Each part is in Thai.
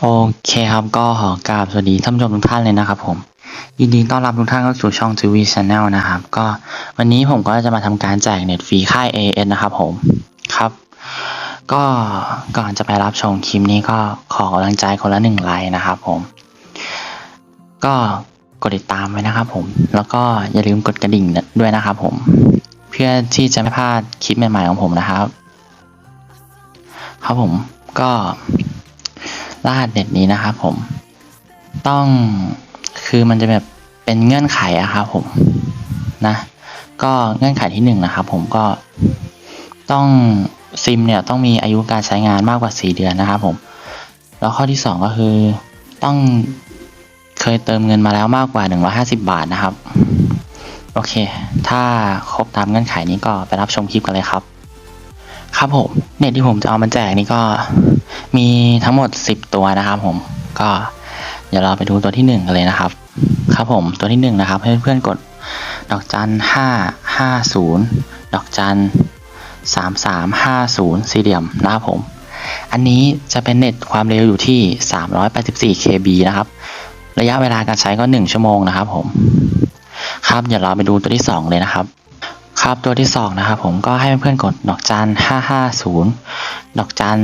โอเคครับก็ขอกราบสวัสดีท่านผู้ชมทุกท่านเลยนะครับผมยินดีต้อนรับทุกท่านเข้าสู่ช่อง t วี Channel นะครับ ก็วันนี้ผมก็จะมาทำการแจกเน็ตฟรีค่าย AS นะครับผมครับ ก็ก่อนจะไปรับชมคลิปนี้ก็ขอกำลังใจคนละหนึ่งไลค์นะครับผม ก็กดติดตามไว้นะครับผม แล้วก็อย่าลืมกดกระดิ่งด้วยนะครับผม เพื่อที่จะไม่พลาดคลิปใหม่ๆของผมนะครับ ครับผมก็ รหัสเน็ตนี้นะครับผม ต้องคือมันจะแบบเป็นเงื่อนไขอะครับผมนะ ก็เงื่อนไขที่หนึ่งนะครับผมก็ต้องซิมเนี่ยต้องมีอายุการใช้งานมากกว่า 4 เดือนนะครับผม แล้วข้อที่สองก็คือต้องเคยเติมเงินมาแล้วมากกว่า 150 บาทนะครับ โอเค ถ้าครบตามเงื่อนไขนี้ก็ไปรับชมคลิปกันเลยครับ ครับผมเน็ตที่ผมจะเอามาแจกนี่ก็มีทั้งหมด 10 ตัวนะครับผมก็เดี๋ยวเราไปดูตัวที่ 1 กันเลยนะครับ ครับผมตัวที่ 1 นะครับ ให้เพื่อนๆกดดอกจันห้าห้าศูนย์ดอกจันสามสามห้าศูนย์สี่เหลี่ยมนะครับผม อันนี้จะเป็นเน็ตความเร็วอยู่ที่384 KB นะครับ ระยะเวลาการใช้ก็1ชั่วโมงนะครับผม ครับเดี๋ยวเราไปดูตัวที่2เลยนะครับ ครับตัวที่สองนะครับผมก็ให้เพื่อนๆกดดอกจันห้าห้าศูนย์ดอกจัน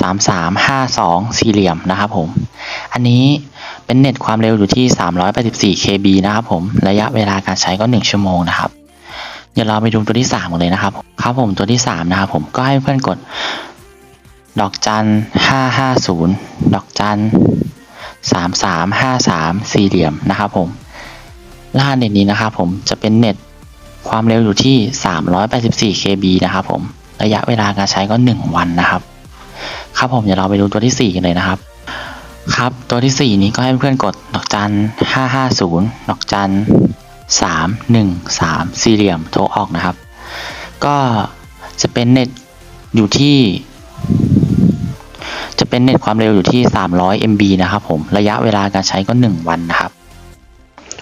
สามสามห้าสองสี่เหลี่ยมนะครับผม อันนี้เป็นเน็ตความเร็วอยู่ที่สามร้อยแปดสิบสี่ KB นะครับผม ระยะเวลาการใช้ก็หนึ่งชั่วโมงนะครับ เดี๋ยวเราไปดูตัวที่สามกันเลยนะครับ ครับผมตัวที่สามนะครับผมก็ให้เพื่อนกด ดอกจันห้าห้าศูนย์ดอกจันสามสามห้าสามสี่เหลี่ยมนะครับผมรหัสเน็ตนี้นะครับผมจะเป็นเน็ต ความเร็วอยู่ที่ 384 KB นะครับผม ระยะเวลาการใช้ก็ 1 วันนะครับ ครับผมเดี๋ยวเราไปดูตัวที่ 4 กันเลยนะครับ ครับตัวที่ 4 นี้ก็ให้เพื่อนกดดอกจัน 550 ดอกจัน 313 สี่เหลี่ยมโทรออกนะครับ ก็จะเป็นเน็ตอยู่ที่ จะเป็นเน็ตความเร็วอยู่ที่ 300 MB นะครับผม ระยะเวลาการใช้ก็ 1 วันนะครับ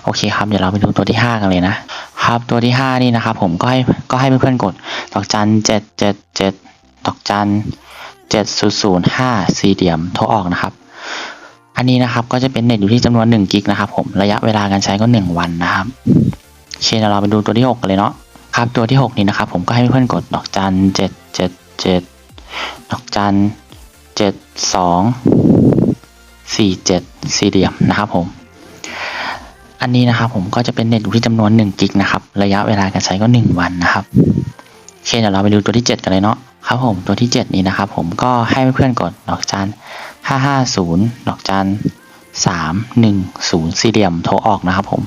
โอเคครับ เดี๋ยวเราไปดูตัวที่ 5 กันเลยนะ ครับตัวที่ 5 นี่นะครับผมก็ให้ก็ให้เพื่อนๆกดดอกจันเจ็ดเจ็ดเจ็ดดอกจันเจ็ดศูนย์ศูนย์ห้าสี่เหลี่ยมโทรออกนะครับ อันนี้นะครับก็จะเป็นเน็ตอยู่ที่จำนวน1กิกนะครับผมระยะเวลาการใช้ก็ 1 วันนะครับเคเดี๋ยวเราไปดูตัวที่ 6 กันเลยเนาะครับตัวที่ 6 นี้นะครับผมก็ให้เพื่อนกดดอกจันเจ็ดเจ็ดเจ็ดดอกจันเจ็ดสองสี่เจ็ดสี่เหลี่ยมนะครับผม อันนี้นะครับผมก็จะเป็นเน็ตอยู่ที่จำนวน1กิกนะครับ ระยะเวลาการใช้ก็ 1 วันนะครับโอเคเดี๋ยวเราไปดูตัวที่ 7 กันเลยเนาะครับผมตัวที่ 7 นี้นะครับผมก็ให้เพื่อนๆกดดอกจัน550ดอกจัน310สี่เหลี่ยมโทรออกนะครับผม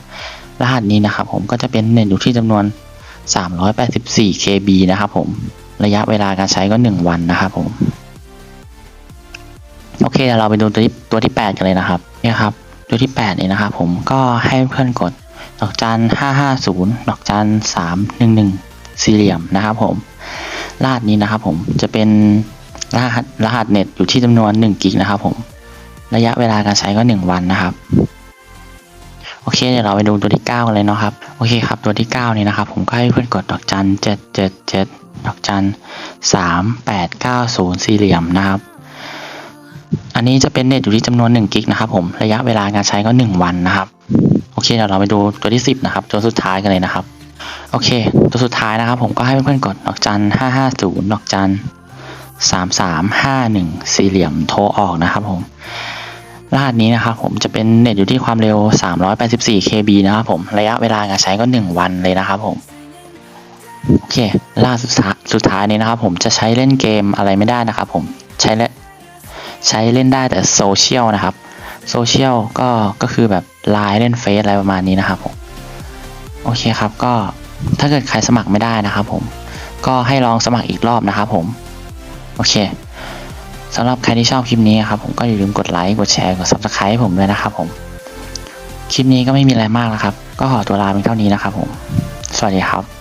รหัสนี้นะครับผมก็จะเป็นเน็ตอยู่ที่จำนวน 384 KB นะครับผม ระยะเวลาการใช้ก็ 1 วันนะครับผม โอเคเดี๋ยวเราไปดูตัวที่ตัวที่ 8 กันเลยนะครับ เนี่ยครับ ตัวที่8นี่นะครับผมก็ให้เพื่อนกดดอกจัน 550 ดอกจัน 311 สี่เหลี่ยมนะครับผม รหัสนี้นะครับผมจะเป็นรหัสรหัสเน็ตอยู่ที่จำนวน1กิกนะครับผม ระยะเวลาการใช้ก็ 1 วันนะครับ โอเคเดี๋ยวเราไปดูตัวที่ 9 กันเลยเนาะครับ โอเคครับตัวที่ 9 นี่นะครับ ผมก็ให้เพื่อนกดดอกจัน 777 ดอกจัน 3890 สี่เหลี่ยมนะครับ อันนี้จะเป็นเน็ตอยู่ที่จำนวน1กิกนะครับผมระยะเวลาการใช้ก็ 1 วันนะครับโอเคเดี๋ยวเราไปดูตัวที่ 10 นะครับตัวสุดท้ายกันเลยนะครับ โอเค ตัวสุดท้ายนะครับ ผมก็ให้เพื่อนๆกดดอกจัน550ดอกจัน3351สี่เหลี่ยมโทรออกนะครับผมรหัสนี้นะครับผมจะเป็นเน็ตอยู่ที่ความเร็ว 384 KB นะครับผมระยะเวลาการใช้ก็ 1 วันเลยนะครับผมโอเคล่าสุดท้ายสุดท้ายนี้นะครับ ผมจะใช้เล่นเกมอะไรไม่ได้นะครับ ผมใช้เล่น ใช้เล่นได้แต่โซเชียลนะครับโซเชียลก็ก็คือแบบไลน์เล่นเฟซอะไรประมาณนี้นะครับผมโอเคครับก็ถ้าเกิดใครสมัครไม่ได้นะครับผมก็ให้ลองสมัครอีกรอบนะครับผมโอเคสำหรับใครที่ชอบคลิปนี้ครับผมก็อย่าลืมกดไลค์กดแชร์กด subscribe ให้ผมด้วยนะครับผมคลิปนี้ก็ไม่มีอะไรมากแล้วครับ ก็ขอตัวลาเพียงเท่านี้นะครับผม สวัสดีครับ